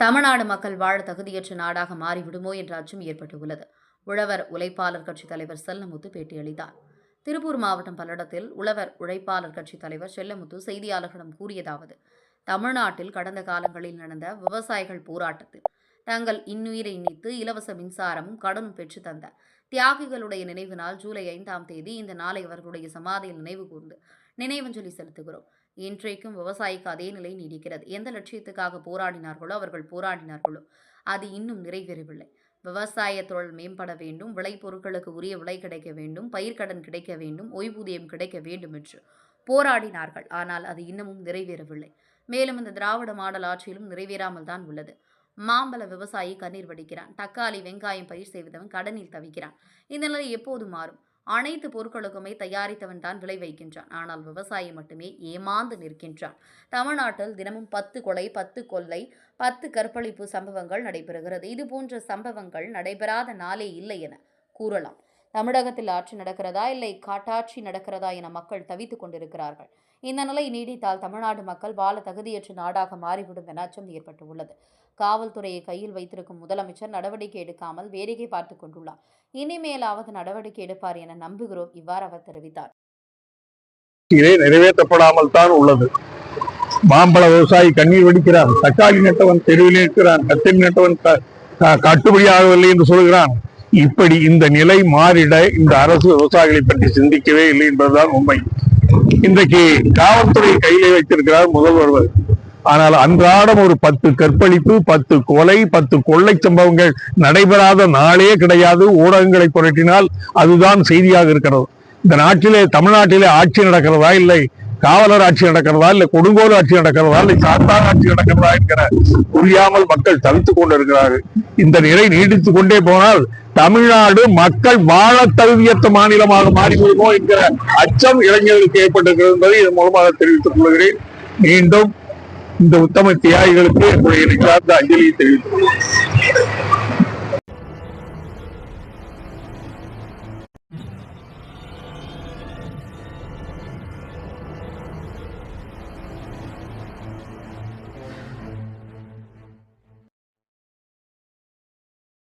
தமிழ்நாடு மக்கள் வாழ தகுதியற்ற நாடாக மாறிவிடுமோ என்ற அச்சம் ஏற்பட்டுள்ளது. உழவர் உழைப்பாளர் கட்சித் தலைவர் செல்லமுத்து பேட்டியளித்தார். திருப்பூர் மாவட்டம் பல்லடத்தில் உழவர் உழைப்பாளர் கட்சித் தலைவர் செல்லமுத்து செய்தியாளர்களிடம் கூறியதாவது தமிழ்நாட்டில் கடந்த காலங்களில் நடந்த விவசாயிகள் போராட்டத்தில் தங்கள் இன்னுயிரை நீத்து இலவச மின்சாரமும் கடனும் பெற்று தந்த தியாகிகளுடைய நினைவு நாள் ஜூலை ஐந்தாம் தேதி இந்த நாளை அவர்களுடைய சமாதியில் நினைவு கூர்ந்து நினைவஞ்சலி செலுத்துகிறோம். இன்றைக்கும் விவசாயிக்கு அதே நிலை நீடிக்கிறது. எந்த லட்சியத்துக்காக போராடினார்களோ அவர்கள் போராடினார்களோ அது இன்னும் நிறைவேறவில்லை. விவசாய தொழில் மேம்பட வேண்டும். விளைபொருட்களுக்கு உரிய விலை கிடைக்க வேண்டும். பயிர்க்கடன் கிடைக்க வேண்டும். ஓய்வூதியம் கிடைக்க வேண்டும் என்று போராடினார்கள். ஆனால் அது இன்னமும் நிறைவேறவில்லை. மேலும் இந்த திராவிட மாடல் ஆட்சியிலும் நிறைவேறாமல் தான் உள்ளது. மாம்பழ விவசாயி கண்ணீர் வடிக்கிறான். தக்காளி வெங்காயம் பயிர் செய்வதவன் கடனில் தவிக்கிறான். இந்த நிலை எப்போது மாறும்? அனைத்து பொருட்களுக்குமே தயாரித்தவன் தான் விளை வைக்கின்றான். ஆனால் விவசாயி மட்டுமே ஏமாந்து நிற்கின்றான். தமிழ்நாட்டில் தினமும் பத்து கொலை பத்து கொள்ளை பத்து கற்பழிப்பு சம்பவங்கள் நடைபெறுகிறது. இது போன்ற சம்பவங்கள் நடைபெறாத நாளே இல்லை என கூறலாம். தமிழகத்தில் ஆட்சி நடக்கிறதா இல்லை காட்டாட்சி நடக்கிறதா என மக்கள் தவித்துக் கொண்டிருக்கிறார்கள். இந்த நிலை நீடித்தால் தமிழ்நாடு மக்கள் வாழ தகுதியற்ற நாடாக மாறிவிடும் என அச்சம் ஏற்பட்டுள்ளது. காவல்துறையை கையில் வைத்திருக்கும் முதலமைச்சர் நடவடிக்கை எடுக்காமல் வேடிக்கை பார்த்துக் கொண்டுள்ளார். இனிமேலாவது நடவடிக்கை எடுப்பார் என நம்புகிறோம் இவ்வாறு அவர் தெரிவித்தார். இதை நிறைவேற்றப்படாமல் தான் உள்ளது. மாம்பழ விவசாயி கண்ணீர் வடிக்கிறான். தக்காளி நட்டவன் தெருவில் இருக்கிறான் கத்திரி நட்டவன் கட்டுப்படியாகவில்லை என்று சொல்கிறான். இப்படி இந்த நிலை மாறிட இந்த அரசு விவசாயிகளை பற்றி சிந்திக்கவே இல்லை என்பதுதான் உண்மை. இன்றைக்கு காவல்துறை கையிலே வைத்திருக்கிறார் முதல்வர் ஆனால் அன்றாடம் ஒரு பத்து கற்பழிப்பு பத்து கொலை பத்து கொள்ளை சம்பவங்கள் நடைபெறாத நாளே கிடையாது. ஊடகங்களை புரட்டினால் அதுதான் செய்தியாக இருக்கிறது. இந்த நாட்டிலே தமிழ்நாட்டிலே ஆட்சி நடக்கிறதா இல்லை? காவலர் ஆட்சி நடக்கிறதா இல்லை? கொடுங்கோல் ஆட்சி நடக்கிறதா இல்லை? சாத்தான் ஆட்சி நடக்கிறதா என்கிற புரியாமல் மக்கள் தவித்துக் கொண்டிருக்கிறார்கள். இந்த நிலை நீடித்துக் கொண்டே போனால் தமிழ்நாடு மக்கள் வாழ தகுதியற்ற மாநிலமாக மாறிவிடுமோ என்கிற அச்சம் இளைஞர்களுக்கு ஏற்பட்டிருக்கிறது என்பதை இதன் மூலமாக தெரிவித்துக் கொள்கிறேன். மீண்டும் இந்த உத்தம தியாகிகளுக்கு என்னுடைய சார்ந்த அஞ்சலியை தெரிவித்துக் கொள்கிறேன்.